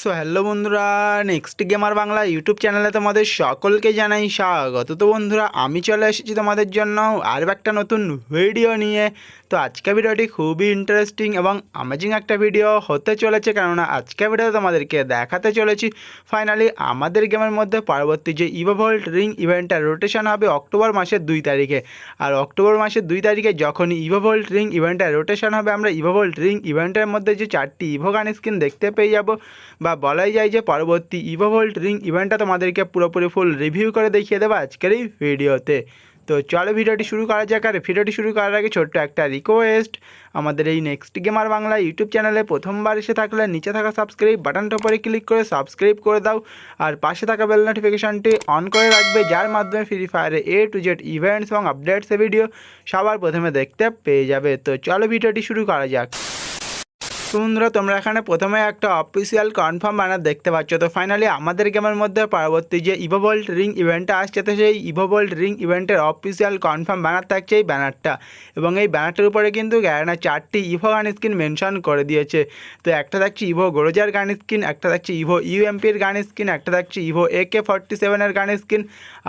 So hello বন্ধুরা next gamer Bangla YouTube চ্যানেলে তোমাদের সকলকে জানাই স্বাগত। তো বন্ধুরা, আমি চলে এসেছি তোমাদের জন্য আর একটা নতুন ভিডিও নিয়ে। তো আজকে ভিডিওটি খুবই ইন্টারেস্টিং এবং অ্যামেজিং একটা ভিডিও হতে চলেছে, কেননা আজকে ভিডিও তোমাদেরকে দেখাতে চলেছি। ফাইনালি আমাদের গেমের মধ্যে পরবর্তী যে ইভোভল্ট রিং ইভেন্টটা রোটেশন হবে অক্টোবর মাসের দুই তারিখে। আর অক্টোবর মাসের দুই তারিখে যখন ইভোভল্ট রিং ইভেন্টটা রোটেশন হবে, আমরা ইভোভল্ট রিং ইভেন্টের মধ্যে যে চারটি ইভোগান স্কিন দেখতে পেয়ে যাব। বা বলাই যায় যে পরবর্তী ইভোভল্ট রিং ইভেন্টটা তোমাদেরকে পুরোপুরি ফুল রিভিউ করে দেখিয়ে দেবো আজকের এই ভিডিওতে। তো চলো ভিডিওটি শুরু করা যাক আর ভিডিওটি শুরু করার আগে ছোট্ট একটা রিকোয়েস্ট আমাদের এই নেক্সট গেমার বাংলা ইউটিউব চ্যানেলে প্রথমবার এসে থাকলে নিচে থাকা সাবস্ক্রাইব বাটনটা উপরে ক্লিক করে সাবস্ক্রাইব করে দাও আর পাশে থাকা বেল নোটিফিকেশনটি অন করে রাখবে, যার মাধ্যমে ফ্রি ফায়ারে এ টু জেড ইভেন্টস এবং আপডেটস ভিডিও সবার প্রথমে দেখতে পেয়ে যাবে। তো চলো ভিডিওটি শুরু করা যাক। তো বন্ধুরা তোমরা এখানে প্রথমে একটা অফিসিয়াল কনফার্ম ব্যানার দেখতে পাচ্ছ। তো ফাইনালি আমাদের গেমের মধ্যে পরবর্তী যে ইভোভল্ট রিং ইভেন্টটা আসছে, তো সেই ইভোভল্ট রিং ইভেন্টের অফিসিয়াল কনফার্ম ব্যানার থাকছে এই ব্যানারটা এবং এই ব্যানারটার উপরে কিন্তু গ্যারানা চারটি ইভো গান স্কিন মেনশন করে দিয়েছে। তো একটা থাকছে ইভো গোরোজার গান স্কিন একটা থাকছে ইভো ইউএমপির গান স্কিন একটা থাকছে ইভো এ কে ফর্টি সেভেনের গান স্কিন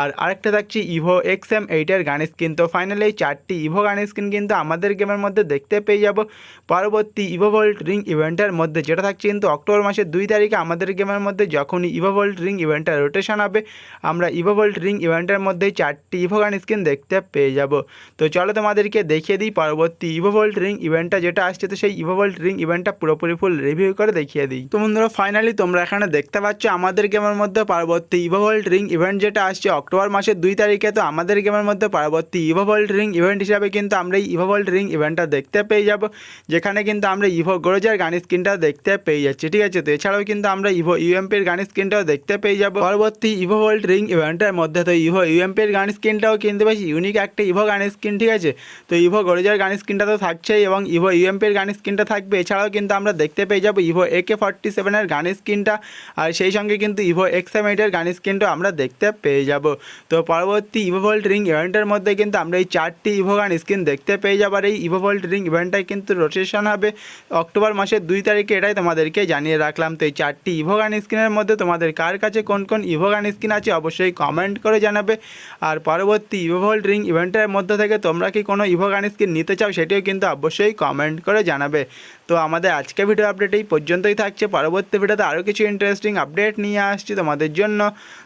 আর আরেকটা থাকছে ইভো এক্স এম এইটের গান স্কিন তো ফাইনালি এই চারটি ইভো গান স্কিন কিন্তু আমাদের গেমের মধ্যে দেখতে পেয়ে যাব। পরবর্তী ইভোভল্ট রিং ইভেন্টের মধ্যে, যেটা থাকছে কিন্তু অক্টোবর মাসের দুই তারিখে আমাদের গেমের মধ্যে যখনই ইভোভল্ট রিং ইভেন্টের রোটেশন হবে, আমরা ইভোভল্ট রিং ইভেন্টের মধ্যেই চারটি ইভোগান স্কিন দেখতে পেয়ে যাব। তো চলো তোমাদেরকে দেখিয়ে দিই পরবর্তী ইভোভল্ট রিং ইভেন্টটা যেটা আসছে, তো সেই ইভোভল্ট রিং ইভেন্টটা পুরোপুরি ফুল রিভিউ করে দেখিয়ে দিই। তো বন্ধুরা ফাইনালি তোমরা এখানে দেখতে পাচ্ছ আমাদের গেমের মধ্যে পরবর্তী ইভোভল্ট রিং ইভেন্ট যেটা আসছে অক্টোবর মাসের দুই তারিখে, তো আমাদের গেমের মধ্যে পরবর্তী ইভোভল্ট রিং ইভেন্ট হিসাবে কিন্তু আমরা এই ইভোভল্ট রিং ইভেন্টটা দেখতে পেয়ে যাব, যেখানে কিন্তু আমরা ইভো গোরোজার গান স্ক্রিনটা দেখতে পেয়ে যাচ্ছি, ঠিক আছে? তো এছাড়াও কিন্তু আমরা ইভো ইউএমপির গান স্ক্রিনটাও দেখতে পেয়ে যাব। পরবর্তী ইভো ভোল্ট রিং ইভেন্টের মধ্যে তো ইভো ইউএমপির গান স্ক্রিনটাও কিন্তু বেশ ইউনিক একটা ইভো গান স্ক্রিন, ঠিক আছে? তো ইভো গোরোজার গান স্ক্রিনটা তো থাকছেই এবং ইভো ইউএমপির গান স্ক্রিনটা থাকবে। এছাড়াও কিন্তু আমরা দেখতে পেয়ে যাব ইভো এ কে ফর্টি সেভেনের গান স্ক্রিনটা আর সেই সঙ্গে কিন্তু ইভো এক্স এম এইটের গান স্ক্রিনটাও আমরা দেখতে পেয়ে যাব। তো পরবর্তী ইভো ভোল্ট রিং ইভেন্টের মধ্যে কিন্তু আমরা এই চারটি ইভো গান স্ক্রিন দেখতে পেয়ে যাব আর এই ইভো ভোল্ট রিং ইভেন্টটাই কিন্তু রোটেশন হবে অক্টোবর মাসের দুই তারিখে এটাই তোমাদেরকে জানিয়ে রাখলাম। তো এই চারটি ইভো গান স্ক্রিনের মধ্যে তোমাদের কার কাছে কোন কোন ইভো গান স্ক্রিন আছে অবশ্যই কমেন্ট করে জানাবে। আর পরবর্তী ইভো ভোল্ট রিং ইভেন্টের মধ্যে থেকে তোমরা কি কোনো ইভো গান স্ক্রিন নিতে চাও সেটিও কিন্তু অবশ্যই কমেন্ট করে জানাবে। তো আমাদের আজকে ভিডিও আপডেট এই পর্যন্তই থাকছে। পরবর্তী ভিডিওতে আরও কিছু ইন্টারেস্টিং আপডেট নিয়ে আসছি তোমাদের জন্য।